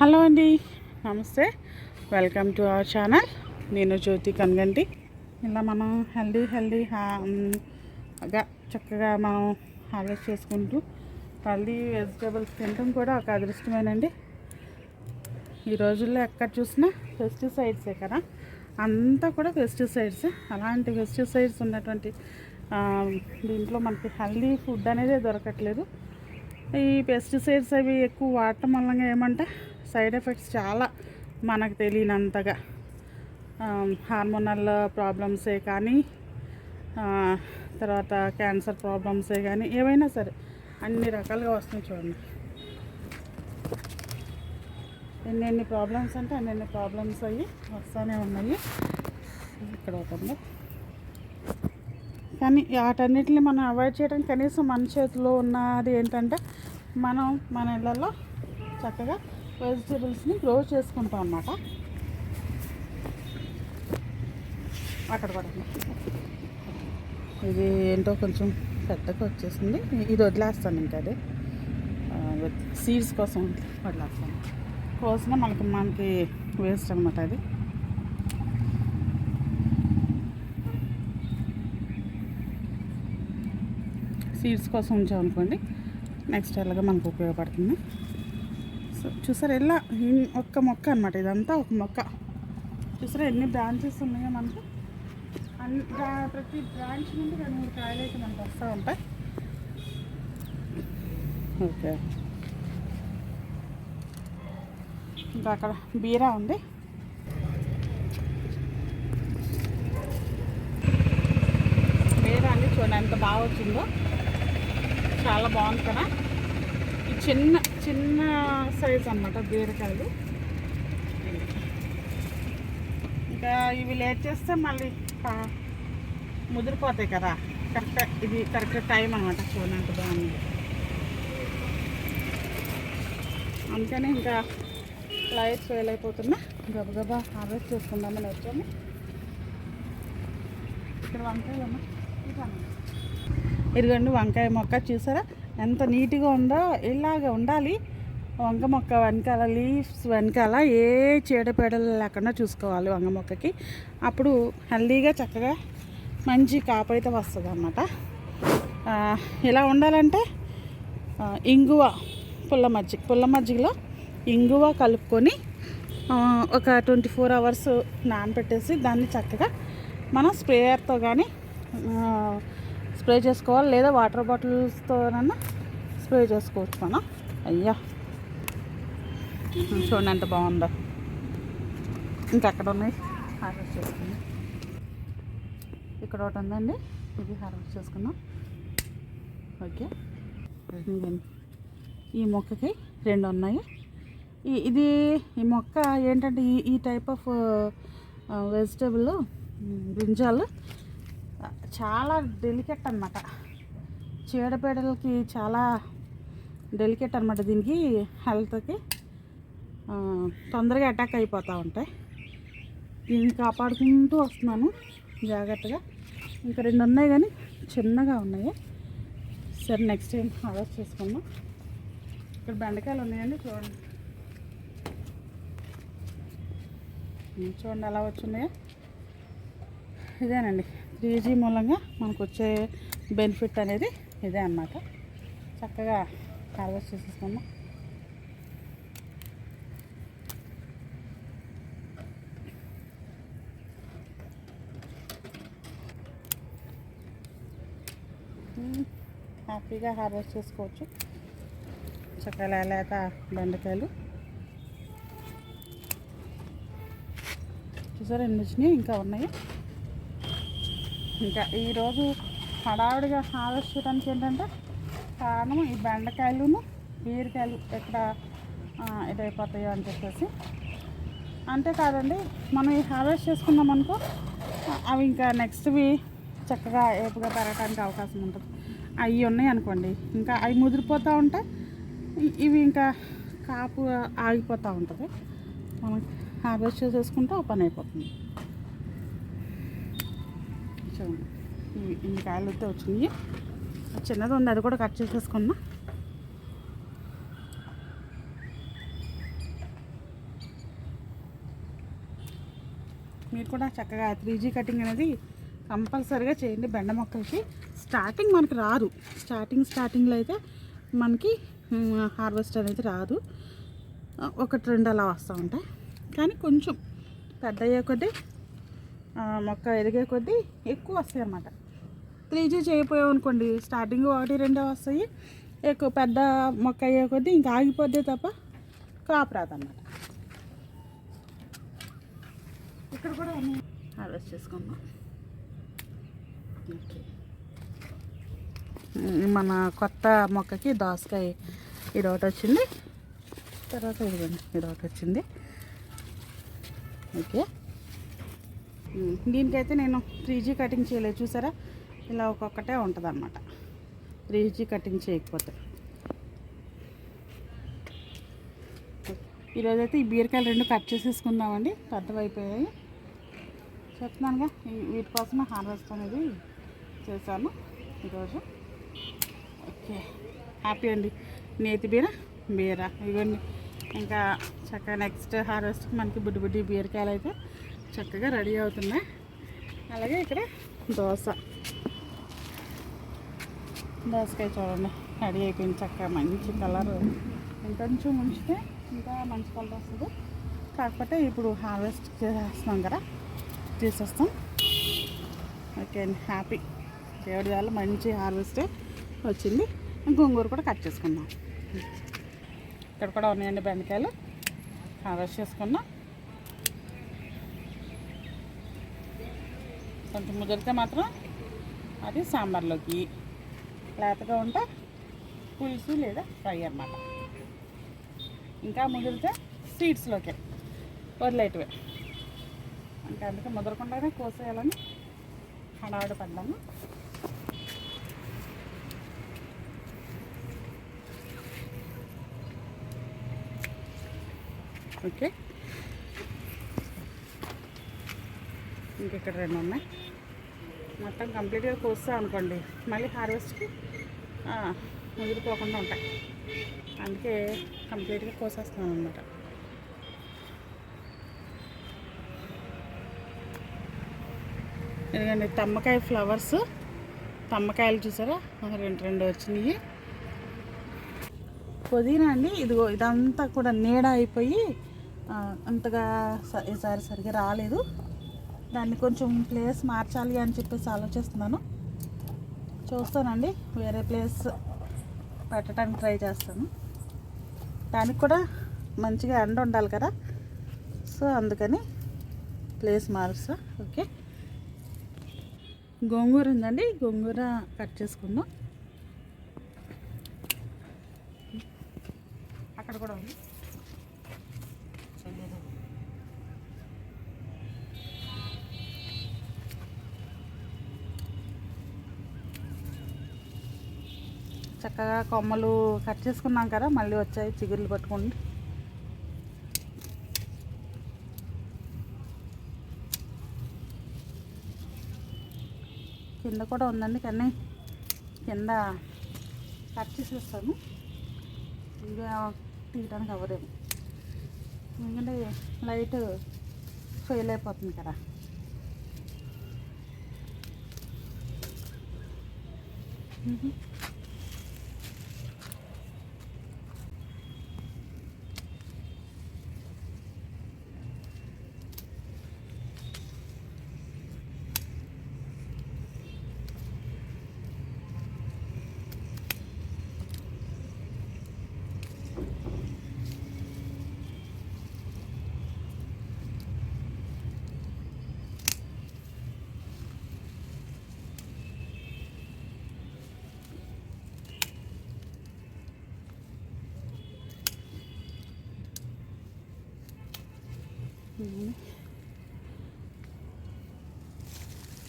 Hello అండి. నమస్తే. Welcome to our channel. నేను జ్యోతి కన్గంటి. ఇలా మనం హెల్దీ హెల్దీ గా చక్కగా మనం హార్వెస్ట్ చేసుకుంటూ హెల్దీ వెజిటేబుల్స్ తినడం కూడా ఒక అదృష్టమేనండి. ఈ రోజుల్లో ఎక్కడ చూసినా పెస్టిసైడ్సే కదా. అంతా కూడా పెస్టిసైడ్స్. అలాంటి పెస్టిసైడ్స్ ఉన్నటువంటి దీంట్లో మనకి హెల్దీ ఫుడ్ అనేది దొరకట్లేదు. ఈ పెస్టిసైడ్స్ అవి ఎక్కువ వాడటం వల్ల ఏమంటే సైడ్ ఎఫెక్ట్స్ చాలా మనకు తెలియనంతగా. హార్మోనల్ ప్రాబ్లమ్సే కానీ తర్వాత క్యాన్సర్ ప్రాబ్లమ్సే కానీ ఏవైనా సరే అన్ని రకాలుగా వస్తున్నాయి చూడండి. ఎన్ని ఎన్ని ప్రాబ్లమ్స్ అంటే అన్ని ఎన్ని ప్రాబ్లమ్స్ అయ్యి వస్తూనే ఉన్నాయి. ఇక్కడ ఒకటి కానీ వాటన్నిటిని మనం అవాయిడ్ చేయడం కనీసం మన చేతిలో ఉన్నది ఏంటంటే మనం మన ఇళ్ళల్లో చక్కగా వెజిటేబుల్స్ని గ్రో చేసుకుంటాం అన్నమాట. అక్కడ కూడా ఇది ఏంటో కొంచెం పెద్దగా వచ్చేసింది. ఇది వదిలేస్తాను ఇంకా అది. సీడ్స్ కోసం వదిలేస్తాను. కోసిన మనకి మనకి వేస్ట్ అనమాట అది. సీడ్స్ కోసం ఉంచామనుకోండి నెక్స్ట్ ఎలాగా మనకు ఉపయోగపడుతుంది. సో చూసారు ఎలా? ఒక్క మొక్క అనమాట ఇదంతా ఒక మొక్క. చూసారా ఎన్ని బ్రాంచెస్ ఉన్నాయో మనకు? అన్ని ప్రతి బ్రాంచ్ నుండి రెండు మూడు కాయలు అయితే మనకు వస్తూ ఉంటాయి. ఓకే. ఇంకా అక్కడ బీరా ఉంది. బీరా అండి చూడండి ఎంత బాగా వచ్చిందో. చాలా బాగుంది కదా. చిన్న చిన్న సైజ్ అనమాట బీరకాయలు. ఇంకా ఇవి లేట్ చేస్తే మళ్ళీ ముదిరిపోతాయి కదా. కరెక్ట్ ఇది కరెక్ట్ టైం అనమాట చూడండి బాగుంది. అందుకని ఇంకా లైట్ ఫెయిల్ అయిపోతున్నా. గబగబా హార్వెస్ట్ చేసుకుందామని వచ్చాము. ఇక్కడ వంకాయలమ్మా ఇదిగోండి వంకాయ మొక్క చూసారా? ఎంత నీట్గా ఉందో ఇలాగ ఉండాలి. వంగ మొక్క వెనకాల లీవ్స్ వెనకాల ఏ చీడపీడలు లేకుండా చూసుకోవాలి వంగ మొక్కకి. అప్పుడు హెల్దీగా చక్కగా మంచి కాపు అయితే వస్తుంది అన్నమాట ఇలా ఉండాలంటే ఇంగువ పుల్ల మజ్జిగ పుల్ల మజ్జిగలో ఇంగువ కలుపుకొని ఒక ట్వంటీ ఫోర్ అవర్స్ నానబెట్టేసి దాన్ని చక్కగా మనం స్ప్రేయర్తో కానీ స్ప్రే చేసుకోవాలి లేదా వాటర్ బాటిల్స్తోనన్నా స్ప్రే చేసుకోవచ్చు మనం అయ్యా. చూడండి ఎంత బాగుందో. ఇంకెక్కడ ఉన్నాయి హార్వెస్ట్ చేసుకుందాం. ఇక్కడ ఒకటి ఉందండి. ఇది హార్వెస్ట్ చేసుకుందాం. ఓకే. ఈ మొక్కకి రెండు ఉన్నాయి. ఈ ఇది ఈ మొక్క ఏంటంటే ఈ ఈ టైప్ ఆఫ్ వెజిటేబుల్ బ్రింజాలు. చాలా డెలికేట్ అనమాట చీడపీడలకి చాలా డెలికేట్ అనమాట దీనికి హెల్త్కి తొందరగా అటాక్ అయిపోతూ ఉంటాయి. దీన్ని కాపాడుకుంటూ వస్తున్నాను జాగ్రత్తగా. ఇంకా రెండు ఉన్నాయి కానీ చిన్నగా ఉన్నాయి. సరే నెక్స్ట్ టైం ఆర్డర్ చేసుకుందాం. ఇక్కడ బెండకాయలు ఉన్నాయండి చూడండి. చూడండి ఎలా వచ్చున్నాయో. ఇదేనండి. త్రీ జీ మూలంగా మనకు వచ్చే బెనిఫిట్ అనేది ఇదే అన్నమాట. చక్కగా హార్వెస్ట్ చేసేసుకుందాం. హ్యాపీగా హార్వెస్ట్ చేసుకోవచ్చు. చక్కగా లేత బెండకాయలు. చూసారా ఎన్ని వచ్చినాయి ఇంకా ఉన్నాయి. ఇంకా ఈరోజు హడావుడిగా హార్వెస్ట్ చేయడానికి ఏంటంటే కారణం ఈ బెండకాయలును బీరకాయలు ఎక్కడ ఇదైపోతాయో అని చెప్పేసి. అంతేకాదండి మనం ఈ హార్వెస్ట్ చేసుకున్నాం అనుకో అవి ఇంకా నెక్స్ట్వి చక్కగా ఏపుగా పెరగడానికి అవకాశం ఉంటుంది. అవి ఉన్నాయి అనుకోండి ఇంకా అవి ముదిరిపోతూ ఉంటే ఇవి ఇంకా కాపు ఆగిపోతూ ఉంటుంది. మనం హార్వెస్ట్ చేసేసుకుంటే ఆ పని అయిపోతుంది. చూడండి ఇన్ని కాయలు అయితే వచ్చినాయి చిన్నది ఉంది అది కూడా కట్ చేసేసుకున్నా. మీరు కూడా చక్కగా త్రీ జీ కటింగ్ అనేది కంపల్సరిగా చేయండి బెండ మొక్కలకి. స్టార్టింగ్ మనకి రాదు. స్టార్టింగ్ స్టార్టింగ్లో అయితే మనకి హార్వెస్ట్ అనేది రాదు. ఒకటి రెండు అలా వస్తూ ఉంటాయి. కానీ కొంచెం పెద్ద అయ్యే మొక్క ఎదిగే కొద్దీ ఎక్కువ వస్తాయి అన్నమాట. త్రీ జీ చేయకపోయాం అనుకోండి స్టార్టింగ్ ఒకటి రెండో వస్తాయి. ఎక్కువ పెద్ద మొక్క అయ్యే కొద్దీ ఇంకా ఆగిపోద్దే తప్ప క్రాప్ రాదన్నమాట. ఇక్కడ కూడా హార్వెస్ట్ చేసుకుందాం. ఓకే. మన కొత్త మొక్కకి దోసకాయ ఇది ఒకటి వచ్చింది. తర్వాత ఇదిగోండి ఇది ఒకటి వచ్చింది. ఓకే. దీనికైతే నేను త్రీ జీ కటింగ్ చేయలేదు చూసారా? ఇలా ఒక్కొక్కటే ఉంటుంది అనమాట త్రీ జీ కటింగ్ చేయకపోతే. ఈరోజైతే ఈ బీరకాయలు రెండు కట్ చేసేసుకుందామండి. పెద్దవైపోయాయి. చెప్తున్నానుగా ఈ- వీటి కోసమే హార్వెస్ట్ అనేది చేశాను ఈరోజు. ఓకే. హ్యాపీ అండి. నేతి బీర బీర. ఇవన్నీ. ఇంకా చక్కగా నెక్స్ట్ హార్వెస్ట్ మనకి బుడ్డి బుడ్డి బీరకాయలు అయితే చక్కగా రెడీ అవుతున్నాయి. అలాగే ఇక్కడ దోశ. దోసకాయ చూడండి రెడీ అయిపోయింది చక్కగా మంచి కలర్. ఇంకొంచెం ఉంచితే ఇంకా మంచి కలర్ వస్తుంది. కాకపోతే ఇప్పుడు హార్వెస్ట్ చేసేస్తున్నాం కదా తీసేస్తాం. ఓకే అండి హ్యాపీ. దేవుడి వల్ల మంచి హార్వెస్ట్ వచ్చింది. గోంగూర కూడా కట్ చేసుకుందాం. ఇక్కడ కూడా ఉన్నాయండి బెండకాయలు. హార్వెస్ట్ చేసుకున్నాం. కొంచెం ముదిరితే మాత్రం అది సాంబార్లోకి. లేతగా ఉంటే పులుసు లేదా ఫ్రై అన్నమాట. ఇంకా ముదిరితే సీడ్స్లోకే వదిలేటివే అంటే అందుకే ముదరకుండానే కోసేయాలని హడావిడి పడ్డాము ఓకే. ఇంకెక్కడ రెండు ఉన్నాయి? మొత్తం కంప్లీట్గా కోస్తాం అనుకోండి. మళ్ళీ హార్వెస్ట్కి ముదిరిపోకుండా ఉంటాయి. అందుకే కంప్లీట్గా కోసేస్తాను అనమాట ఎందుకంటే తమ్మకాయ ఫ్లవర్స్. తమ్మకాయలు చూసారా? రెండు రెండు వచ్చినాయి. పుదీనా అండి ఇదిగో ఇదంతా కూడా నీడ అయిపోయి అంతగా స- ఈసారి సరిగ్గా రాలేదు. దాన్ని కొంచెం ప్లేస్ మార్చాలి అని చెప్పేసి ఆలోచిస్తున్నాను. చూస్తానండి వేరే ప్లేస్ పెట్టడానికి ట్రై చేస్తాను. దానికి కూడా మంచిగా ఎండ ఉండాలి కదా. సో అందుకని ప్లేస్ మారుస్తా. ఓకే గోంగూర ఉందండి. గోంగూర కట్ చేసుకుందాం. అక్కడ కూడా ఉంది. చక్కగా కొమ్మలు కట్ చేసుకున్నాం కదా మళ్ళీ వచ్చాయి చిగుర్లు పట్టుకోండి. కింద కూడా ఉందండి కానీ కింద కట్ చేసేస్తాను. ఇంకా తీయడానికి అవ్వదేమో ఎందుకంటే లైట్ ఫెయిల్ అయిపోతుంది కదా. మ్మ్.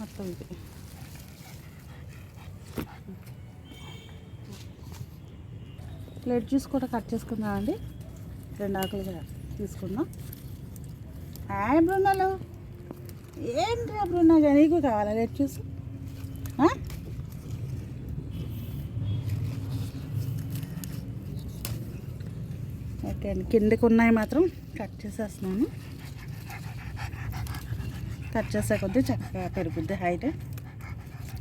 మొత్తం ఇది. ప్లేట్ జ్యూస్ కూడా కట్ చేసుకుందామండి రెండు ఆకులుగా తీసుకుందాం. హాయ్ బృందాలు. ఏంటి బృందా నీకు కావాలా లెట్ జ్యూస్? ఓకే అండి. కిందకు ఉన్నాయి మాత్రం కట్ చేసేస్తున్నాను. కట్ చేసే కొద్దీ చక్కగా పెరుగుద్ది హైట్.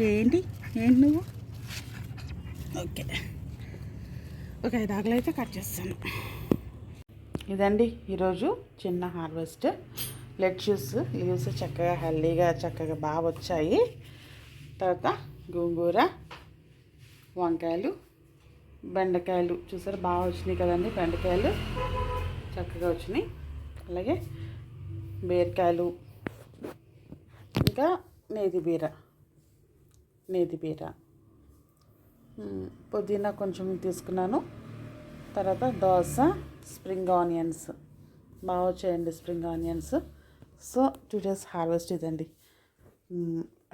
ఏంటి? ఏంటి నువ్వు? ఓకే. ఒక ఐదు ఆకులు అయితే కట్ చేస్తాను. ఇదండి ఈరోజు చిన్న హార్వెస్ట్. లెట్యూస్ లీవ్స్ చక్కగా హెల్దీగా చక్కగా బాగా వచ్చాయి. తర్వాత గోంగూర వంకాయలు బెండకాయలు. చూసారు? బాగా వచ్చినాయి కదండి బెండకాయలు. చక్కగా వచ్చినాయి. అలాగే బీరకాయలు ఇంకా నేతి బీర నేతి బీర పుదీనా కొంచెం తీసుకున్నాను. తర్వాత దోశ స్ప్రింగ్ ఆనియన్స్. బాగా వచ్చాయండి spring onions. So two days harvest ఇదండి.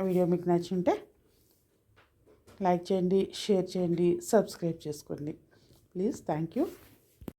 వీడియో మీకు నచ్చింటే లైక్ చేయండి షేర్ చేయండి సబ్స్క్రైబ్ చేసుకోండి. Please thank you.